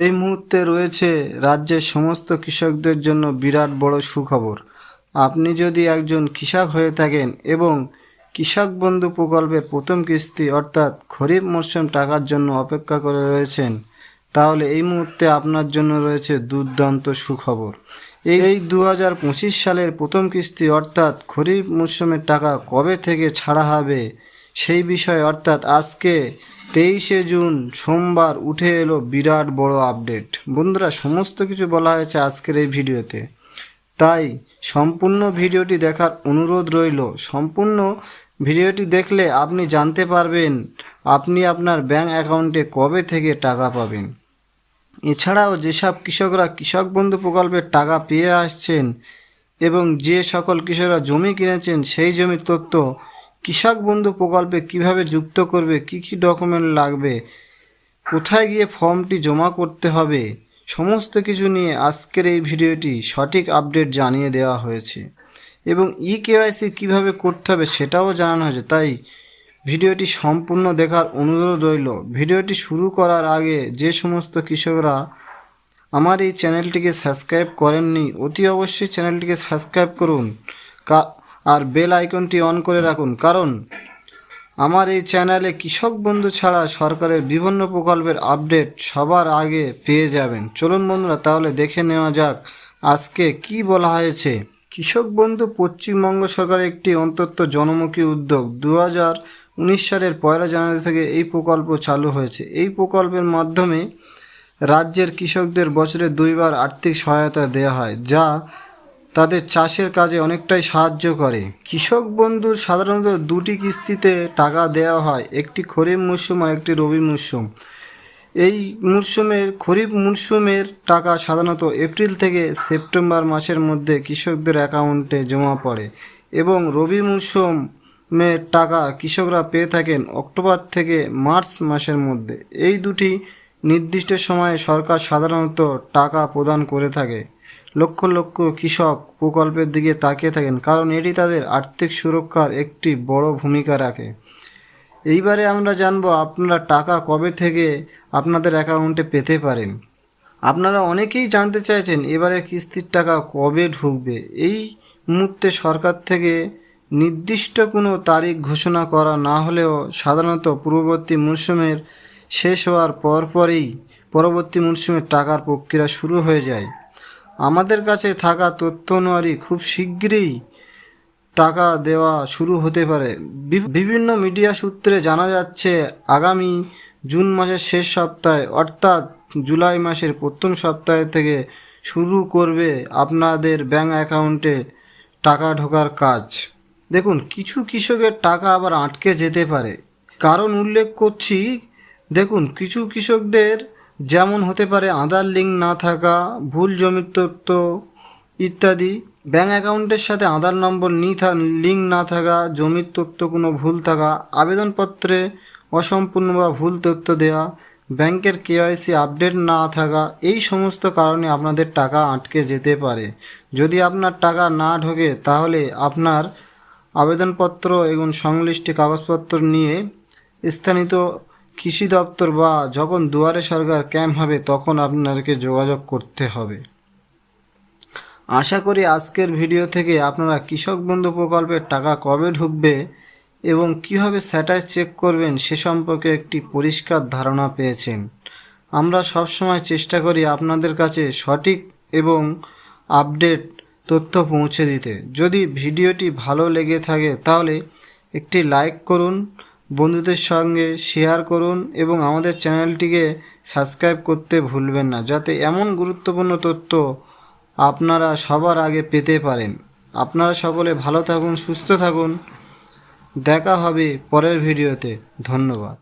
এই মুহূর্তে রয়েছে রাজ্যের সমস্ত কৃষকদের জন্য বিরাট বড় সুখবর। আপনি যদি একজন কৃষক হয়ে থাকেন এবং কৃষক বন্ধু প্রকল্পের প্রথম কিস্তি অর্থাৎ খরিফ মরশুম টাকার জন্য অপেক্ষা করে রয়েছেন, তাহলে এই মুহূর্তে আপনার জন্য রয়েছে দুর্দান্ত সুখবর। এই দু হাজার পঁচিশ সালের প্রথম কিস্তি অর্থাৎ খরিফ মরশুমের টাকা কবে থেকে ছাড়া হবে সেই বিষয়ে অর্থাৎ আজকে তেইশে জুন সোমবার উঠে এলো বিরাট বড় আপডেট। বন্ধুরা, সমস্ত কিছু বলা হয়েছে আজকের এই ভিডিওতে। তাই সম্পূর্ণ ভিডিওটি দেখার অনুরোধ রইল। সম্পূর্ণ ভিডিওটি দেখলে আপনি জানতে পারবেন আপনি আপনার ব্যাঙ্ক অ্যাকাউন্টে কবে থেকে টাকা পাবেন। এছাড়াও যেসব কৃষকরা কৃষক বন্ধু প্রকল্পের টাকা পেয়ে আসছেন এবং যে সকল কৃষকরা জমি কিনেছেন সেই জমির তথ্য কৃষক বন্ধু প্রকল্পে কীভাবে যুক্ত করবে, কি কি ডকুমেন্ট লাগবে, কোথায় গিয়ে ফর্মটি জমা করতে হবে, সমস্ত কিছু নিয়ে আজকের এই ভিডিওটি সঠিক আপডেট জানিয়ে দেওয়া হয়েছে এবং ই কেওয়াইসি কীভাবে করতে হবে সেটাও জানানো হয়েছে। তাই ভিডিওটি সম্পূর্ণ দেখার অনুরোধ রইল। ভিডিওটি শুরু করার আগে যে সমস্ত কৃষকরা আমার এই চ্যানেলটিকে সাবস্ক্রাইব করেননি, অতি অবশ্যই চ্যানেলটিকে সাবস্ক্রাইব করুন। আর বেল আইকনটি অন করে রাখুন। কারণ আমার এই চ্যানেলে কৃষক বন্ধু ছাড়া সরকারের বিভিন্ন প্রকল্পের আপডেট সবার আগে পেয়ে যাবেন। চলুন বন্ধুরা, তাহলে দেখে নেওয়া যাক আজকে কি বলা হয়েছে। কৃষক বন্ধু পশ্চিমবঙ্গ সরকারের একটি অন্তত জনমুখী উদ্যোগ। দু উনিশ সালের পয়লা জানুয়ারি থেকে এই প্রকল্প চালু হয়েছে। এই প্রকল্পের মাধ্যমে রাজ্যের কৃষকদের বছরে দুইবার আর্থিক সহায়তা দেওয়া হয়, যা তাদের চাষের কাজে অনেকটাই সাহায্য করে। কৃষক বন্ধুর সাধারণত দুটি কিস্তিতে টাকা দেওয়া হয়, একটি খরিফ মরশুম আর একটি রবি মরশুম এই মরশুমের খরিফ মরশুমের টাকা সাধারণত এপ্রিল থেকে সেপ্টেম্বর মাসের মধ্যে কৃষকদের অ্যাকাউন্টে জমা পড়ে এবং রবি মরশুমের টাকা কৃষকরা পেয়ে থাকেন অক্টোবর থেকে মার্চ মাসের মধ্যে। এই দুটি নির্দিষ্ট সময়ে সরকার সাধারণত টাকা প্রদান করে থাকে। লক্ষ লক্ষ কৃষক প্রকল্পের দিকে তাকিয়ে থাকেন, কারণ এটি তাদের আর্থিক সুরক্ষার একটি বড় ভূমিকা রাখে। এইবারে আমরা জানব আপনারা টাকা কবে থেকে আপনাদের অ্যাকাউন্টে পেতে পারেন। আপনারা অনেকেই জানতে চাইছেন এবারে কিস্তির টাকা কবে ঢুকবে। এই মুহূর্তে সরকার থেকে নির্দিষ্ট কোনো তারিখ ঘোষণা করা না হলেও সাধারণত পূর্ববর্তী মরশুমের শেষ হওয়ার পরপরই পরবর্তী মরশুমের টাকার প্রক্রিয়া শুরু হয়ে যায়। আমাদের কাছে থাকা তথ্য অনুযায়ী খুব শীঘ্রই টাকা দেওয়া শুরু হতে পারে। বিভিন্ন মিডিয়া সূত্রে জানা যাচ্ছে, আগামী জুন মাসের শেষ সপ্তাহে, অর্থাৎ জুলাই মাসের প্রথম সপ্তাহ থেকে শুরু করবে আপনাদের ব্যাঙ্ক অ্যাকাউন্টে টাকা ঢোকার কাজ। দেখুন, কিছু কৃষকের টাকা আবার আটকে যেতে পারে। কারণ উল্লেখ করছি, দেখুন, কিছু কৃষকদের যেমন হতে পারে আধার লিঙ্ক না থাকা, ভুল জমির তথ্য ইত্যাদি। ব্যাঙ্ক অ্যাকাউন্টের সাথে আধার নম্বর নি লিঙ্ক না থাকা, জমির তথ্য কোনো ভুল থাকা, আবেদনপত্রে অসম্পূর্ণ বা ভুল তথ্য দেওয়া ব্যাংকের কেওয়াইসি আপডেট না থাকা, এই সমস্ত কারণে আপনাদের টাকা আটকে যেতে পারে। যদি আপনার টাকা না ঢোকে, তাহলে আপনার আবেদনপত্র এবং সংশ্লিষ্ট কাগজপত্র নিয়ে স্থানিত কৃষি দপ্তর বা যখন দুয়ারে সরকার ক্যাম্প হবে, তখন আপনাকে যোগাযোগ করতে হবে। আশা করি আজকের ভিডিও থেকে আপনারা কৃষক বন্ধু প্রকল্পের টাকা কবে ঢুকবে এবং কীভাবে স্ট্যাটাস চেক করবেন সে সম্পর্কে একটি পরিষ্কার ধারণা পেয়েছেন। আমরা সবসময় চেষ্টা করি আপনাদের কাছে সঠিক এবং আপডেট তথ্য পৌঁছে দিতে। যদি ভিডিওটি ভালো লেগে থাকে, তাহলে একটি লাইক করুন বন্ধুদের সঙ্গে শেয়ার করুন এবং আমাদের চ্যানেলটিকে সাবস্ক্রাইব করতে ভুলবেন না, যাতে এমন গুরুত্বপূর্ণ তথ্য আপনারা সবার আগে পেতে পারেন। আপনারা সকলে ভালো থাকুন, সুস্থ থাকুন। দেখা হবে পরের ভিডিওতে ধন্যবাদ।